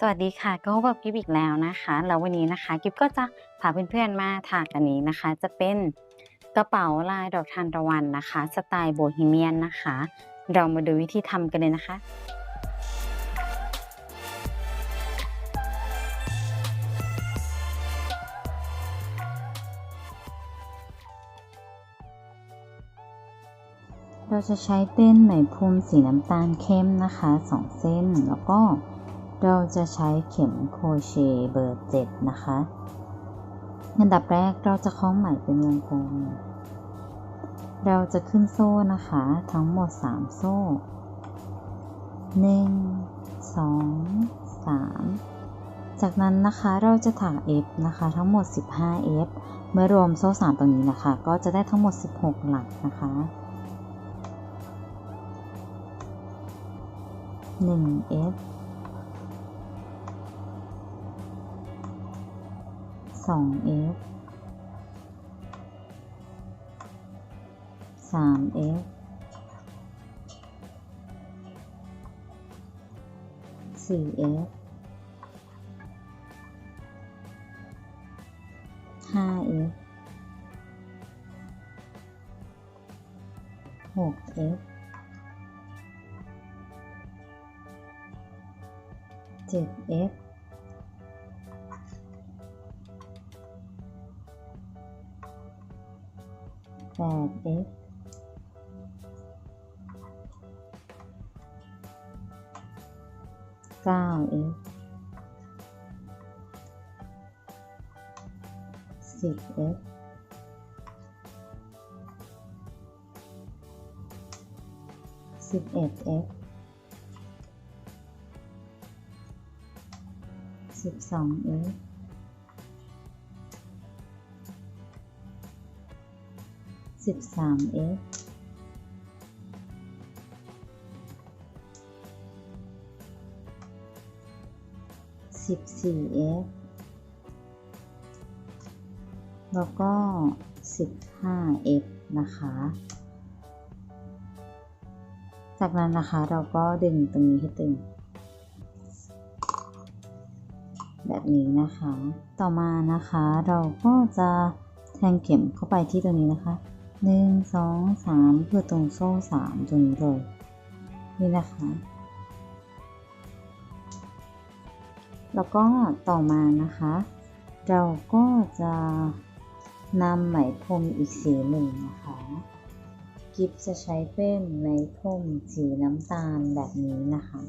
สวัสดีค่ะก็พบกับกิฟอีกแล้วนะคะแล้ววันนี้นะคะกิฟก็จะพาเพื่อนๆมาถากอันนี้นะคะ จะเป็นกระเป๋าลายดอกทานตะวันนะคะ สไตล์โบฮีเมียนนะคะ เรามาดูวิธีทำกันเลยนะคะเราจะใช้เป็นไหมพรมสีน้ำตาลเข้มนะคะสองเส้นแล้วก็ เราจะใช้เข็มโครเชต์เบอร์เจ็ดนะคะอันดับแรกเราจะคล้องไหมเป็นวงกลม เราจะขึ้นโซ่นะคะ ทั้งหมด 3 โซ่1 2 3จากนั้นนะคะเราจะถัก F นะคะทั้งหมด 15 F เมื่อรวมโซ่3ตรงนี้นะคะ ก็จะได้ทั้งหมด 16 หลักนะคะ 1 F 2f 3f 4f 5f 6f 7f 8x 9x 10x 11x 12x 13x 14x แล้วก็สิบห้า f นะคะ จากนั้นนะคะเราก็ดึงตรงนี้ให้ตึง แบบนี้นะคะ ต่อมานะคะเราก็จะแทงเข็มเข้าไปที่ตรงนี้นะคะ หนึ่งสองสามเพื่อตรงโซ่สามตรงนี้เลยนี่นะคะ แล้วก็ต่อมานะคะ เราก็จะนำไหมพรมอีกสีหนึ่งนะคะ กิฟจะใช้เป็นไหมพรมสีน้ำตาลแบบนี้นะคะ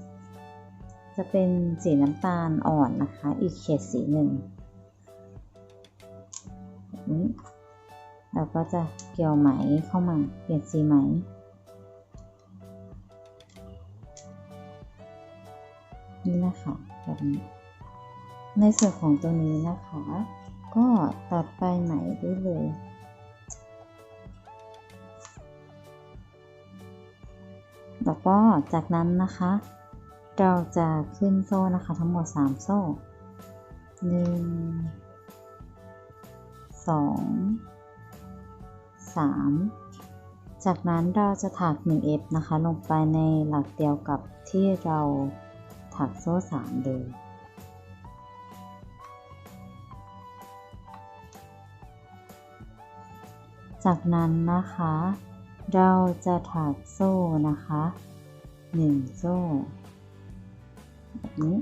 จะเป็นสีน้ำตาลอ่อนนะคะ อีกเฉดสีหนึ่งนี้ เราก็จะเกี่ยวไหมเข้ามาเปลี่ยนสีไหม นี่นะคะแบบนี้ในส่วนของตรงนี้นะคะ ก็ตัดปลายไหมได้เลยแล้วก็จากนั้นนะคะ เราจะขึ้นโซ่นะคะทั้งหมด 3 โซ่ 1 2 3 จากนั้นเราจะถัก 1F นะคะ ลงไปในหลักเดียวกับที่เราถักโซ่ 3 เลยจากนั้นนะคะ เราจะถักโซ่นะคะ 1 โซ่แบบนี้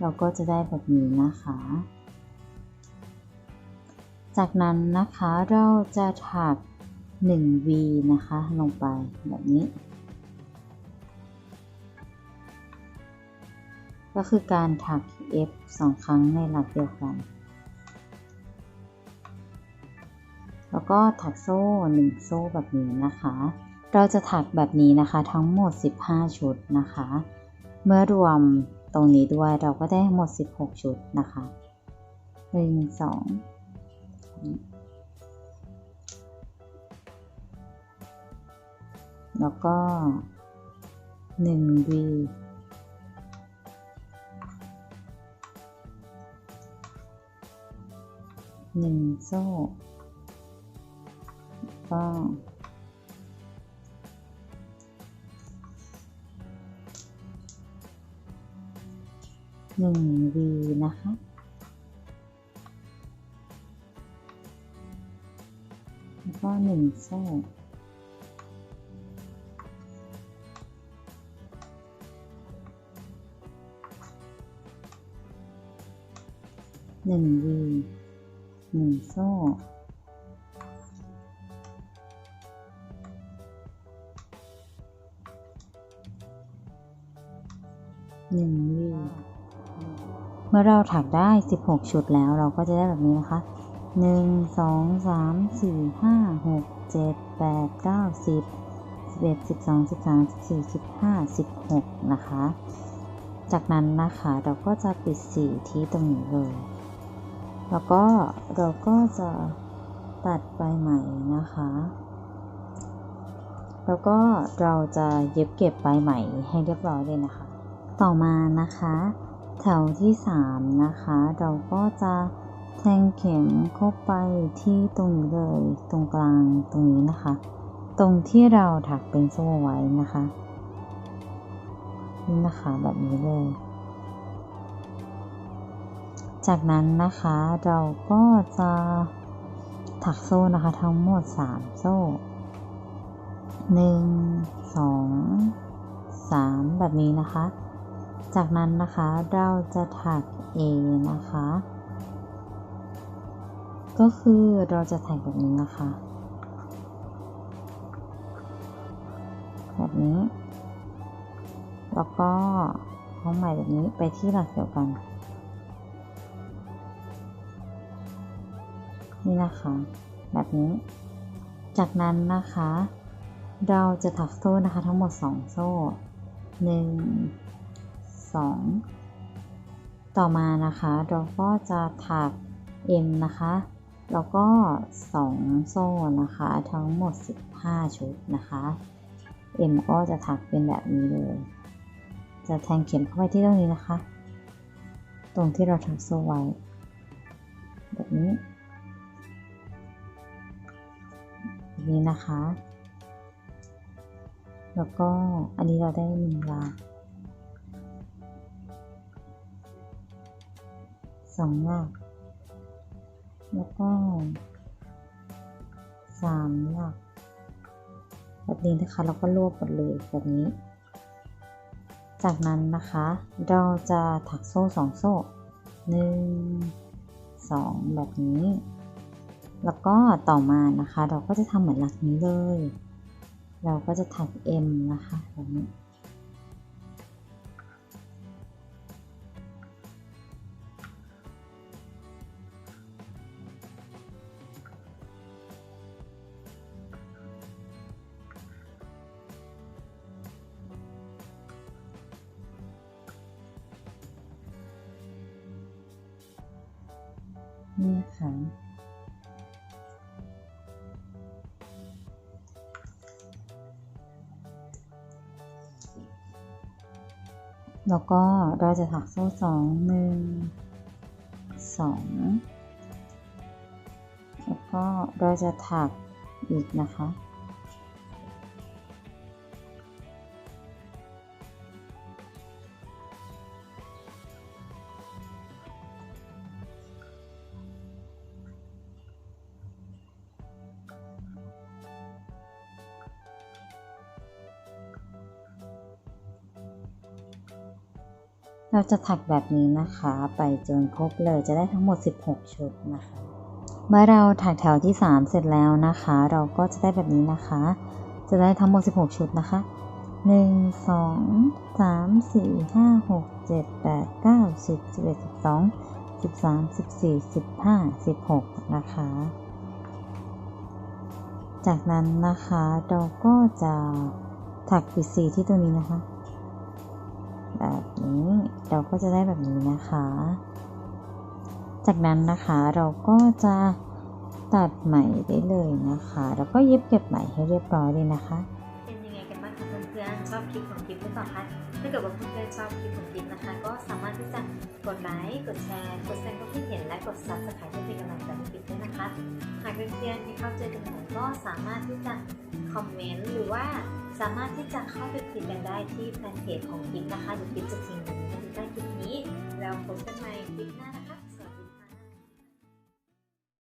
เราก็จะได้แบบนี้นะคะ จากนั้นนะคะเราจะถัก 1V นะคะลงไปแบบนี้ ก็คือการถัก F 2 ครั้งในหลักเดียวกัน แล้วก็ถักโซ่ 1 โซ่แบบนี้นะคะ เราจะถักแบบนี้นะคะทั้งหมด 15 ชุดนะคะ เมื่อรวมตรงนี้ด้วยเราก็ได้ทั้งหมด 16 ชุดนะคะ 1 2 แล้วก็ 1V หนึ่งโซ่ก็ห1 V นะคะ แล้วก็1โซ่หนึ่งวีหนึ่งโซ่หนึ่งวีเมื่อเราถักได้ 16 ชุดแล้วเราก็จะได้แบบนี้นะคะ 1 2 3 4 5 6 7 8 9 10 11 12 13 14 15 16นะคะ จากนั้นนะคะเราก็จะปิดสีที่ตรงนี้เลย แล้วก็เราก็จะตัดใบใหม่นะคะ แล้วก็เราจะเย็บเก็บใบใหม่ให้เรียบร้อยเลยนะคะ ต่อมานะคะ แถวที่ 3 นะคะ เราก็จะ แทงเข็มเข้าไปที่ตรงนี้เลยตรงกลางตรงนี้นะคะ ตรงที่เราถักเป็นโซ่ไว้นะคะนี่นะคะแบบนี้เลย จากนั้นนะคะเราก็จะถักโซ่นะคะทั้งหมด 3 โซ่ 1 2 3 แบบนี้นะคะ จากนั้นนะคะเราจะถัก A นะคะ ก็คือเราจะถักแบบนี้นะคะ แบบนี้ แล้วก็เข้าใหม่แบบนี้ไปที่หลักเดียวกัน นี่นะคะ แบบนี้ จากนั้นนะคะ เราจะถักโซ่นะคะทั้งหมด 2 โซ่ 1 2 ต่อมานะคะ เราก็จะถัก M นะคะ แล้วก็ 2 โซ่นะคะ ทั้งหมด 15 ชุดนะคะ M ก็จะถักเป็นแบบนี้เลย จะแทงเข็มเข้าไปที่ตรงนี้นะคะ ตรงที่เราถักโซ่ไว้ แบบนี้นี้นะคะ แล้วก็อันนี้เราได้หนึ่งลากสองลาก แล้วก็สามหลากแบบนี้นะคะเราก็รวบหมดเลยแบบนี้ จากนั้นนะคะ เราจะถักโซ่สองโซ่หนึ่งสองแบบนี้ แล้วก็ต่อมานะคะ เราก็จะทำเหมือนหลักนี้เลย เราก็จะถัก M นะคะแบบนี้ นี่นะคะแล้วก็เราจะถักโซ่สองหนึ่งสองแล้วก็เราจะถักอีกนะคะ เราจะถักแบบนี้นะคะ ไปจนครบเลยจะได้ทั้งหมด 16 ชุดนะคะ เมื่อเราถักแถวที่ 3 เสร็จแล้วนะคะ เราก็จะได้แบบนี้นะคะ จะได้ทั้งหมด 16 ชุดนะคะ 1 2 3 4 5 6 7 8 9 10 11 12 13 14 15 16 นะคะ จากนั้นนะคะเราก็จะถักปิดสีที่ตัวนี้นะคะ แบบนี้เราก็จะได้แบบนี้นะคะ จากนั้นนะคะเราก็จะตัดไหมได้เลยนะคะ แล้วก็เย็บเก็บไหมให้เรียบร้อยเลยนะคะ เป็นยังไงกันบ้างคะเพื่อนๆชอบคลิปของคลิปหรือเปล่าคะ ถ้าเกิดว่าเพื่อนๆชอบคลิปของกิ๊นะคะ ก็สามารถที่จะกดไลค์กดแชร์ กดแสดงความคิดเห็นและกด subscribe เพื่อเป็นกำลังใจให้กิ๊ด้วยนะคะ หากเพื่อนๆที่เข้าใจกันหมดก็สามารถที่จะคอมเมนต์หรือว่าสามารถที่จะเข้าไปคุยกันได้ที่แฟนเพจของกิ๊นะคะเดี๋ยวกิ๊จะทิ้งลิงก์ไว้ที่ใต้คลิปนี้ แล้วพบกันใหม่คลิปหน้านะคะ